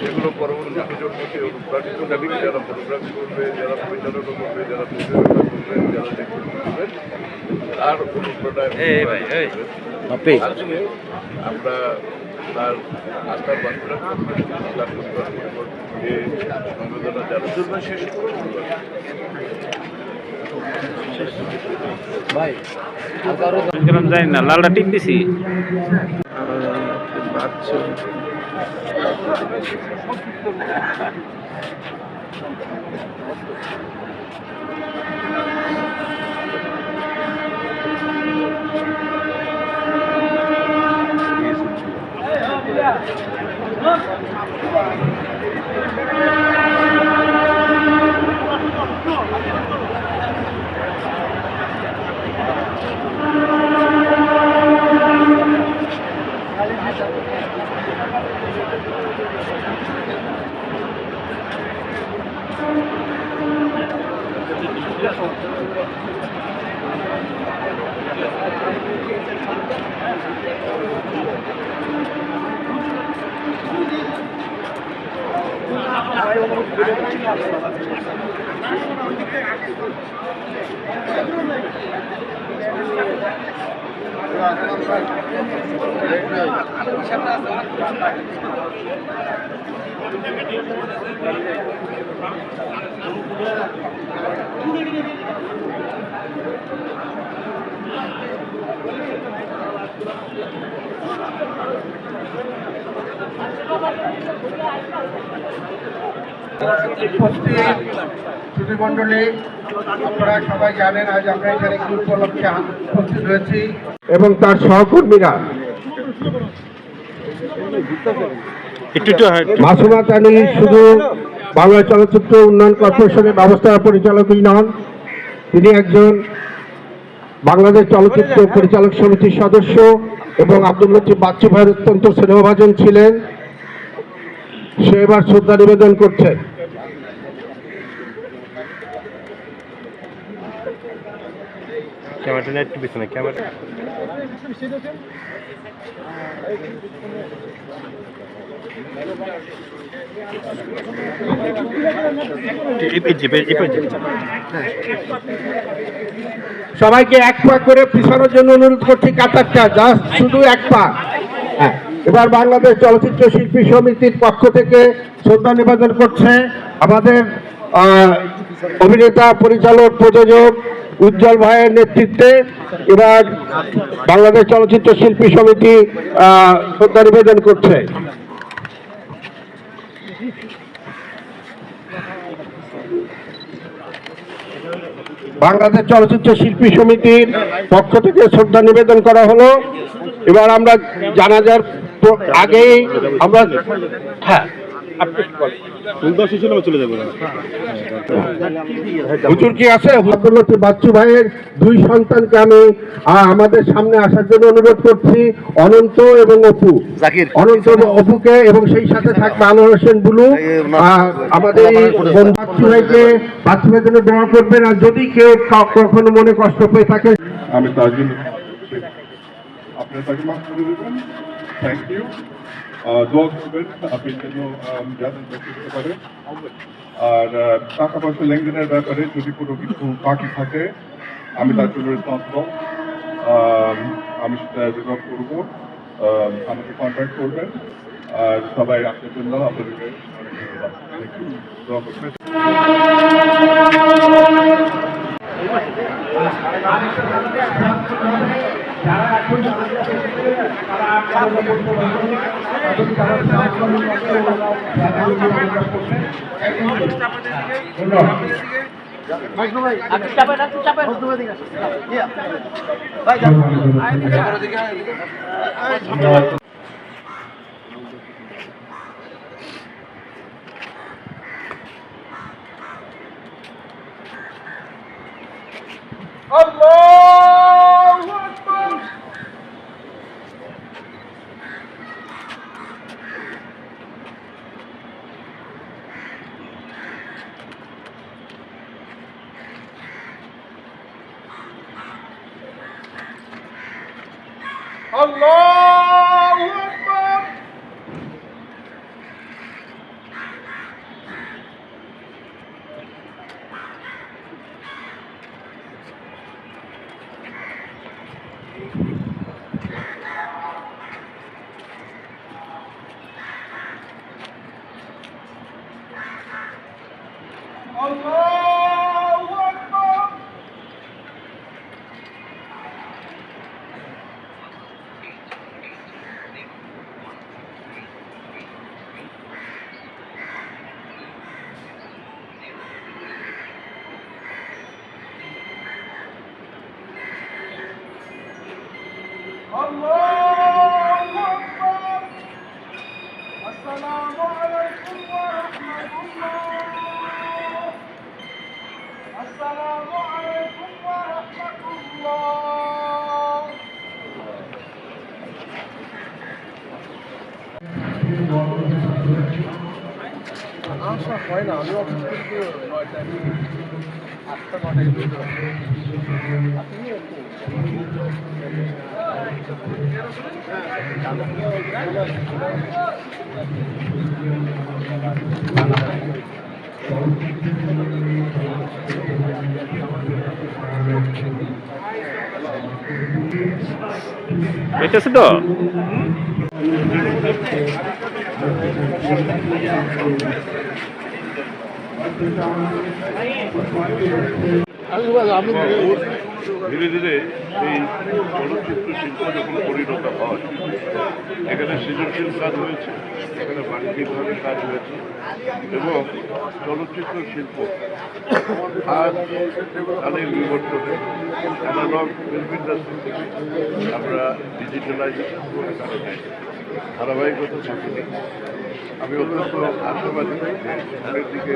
সেগুলো পরবর্তী প্রজন্মকে অনুপ্রাণিত করবে যারা ফটোগ্রাফি করবে যারা পরিচালনা করবে যারা প্রযোজনা করবেন যারা দেখবেন করবেন তার অনুপ্রেরণায় আমরা তার আস্থার বার্তা তার যে সংবেদনা জানার জন্য শেষ করে গেলাম জানি না লালটা টিপ দিছি পাচ্ছ Look! উপস্থিত শ্রুতিমণ্ডলী এবং তার সহকর্মীরা মাসুমা তানি শুধু বাংলা চলচ্চিত্র উন্নয়ন কর্পোরেশনের ব্যবস্থা পরিচালকই নন, তিনি একজন বাংলাদেশ চলচ্চিত্র পরিচালক সমিতির সদস্য এবং আব্দুল লতিফ বাচ্চু ভাইয়ের অত্যন্ত স্নেহভাজন ছিলেন। সে এবার শ্রদ্ধা নিবেদন করছেন ক্যামেরাটা একটু পিছনে ক্যামেরা সবাইকে এক পা করে পিছানোর জন্য অনুরোধ করছি কাতারটা জাস্ট শুধু এক পা। হ্যাঁ এবার বাংলাদেশ চলচ্চিত্র শিল্পী সমিতির পক্ষ থেকে শ্রদ্ধা নিবেদন করছে আমাদের অভিনেতা, পরিচালক, প্রযোজক উজ্জ্বল ভাইয়ের নেতৃত্বে এবার বাংলাদেশ চলচ্চিত্র শিল্পী সমিতি শ্রদ্ধা নিবেদন করছে। বাংলাদেশ চলচ্চিত্র শিল্পী সমিতির পক্ষ থেকে শ্রদ্ধা নিবেদন করা হলো। এবার আমরা জানাজার আগেই আমরা হ্যাঁ। চলে যাব হুজুর কি আছে? হজরত বাচ্চু ভাইয়ের দুই সন্তানকে আমি আমাদের সামনে আসার জন্য অনুরোধ করছি। অনন্ত এবং অপু। অনন্ত এবং অপুকে এবং সেই সাথে থাকবে আনোয়ার হোসেন বুলু। আমাদের বাচ্চু ভাইকে বাচ্চু ভাইয়ের জন্য দোয়া করবেন। আর যদি কেউ কখনো মনে কষ্ট পেয়ে থাকে আমি তার জন্য আপনার তাকে মাফ করে দেবেন। থ্যাংক ইউ দোয়া করবেন। আপনি যেন করতে পারে আর টাকা পয়সা লেনদেনের ব্যাপারে যদি কোনো কিছু বাকি থাকে, আমি তার জন্য রেসপন্সিবল আমি সেটা রিজলভ করব। আমাকে কন্ট্যাক্ট করবেন। আর সবাই আপনার জন্য আপনাদেরকে ধন্যবাদ। যারা এখন Allah Allahu Akbar. Allah السلام عليكم ورحمة الله السلام عليكم ورحمة الله হইতেছে তো? ধীরে ধীরে এই চলচ্চিত্র শিল্প যখন পরিণত হয়, এখানে সৃজনশীল কাজ হয়েছে, এখানে বাণিজ্যিকভাবে কাজ হয়েছে এবং চলচ্চিত্র শিল্প আজ কালের বিবর্তনে অ্যানালগ ফিল্ম ইন্ডাস্ট্রি থেকে আমরা ডিজিটালাইজেশন করে কারণে ধারাবাহিকতা থাকেনি আমি অত্যন্ত আশাবাদী দিকে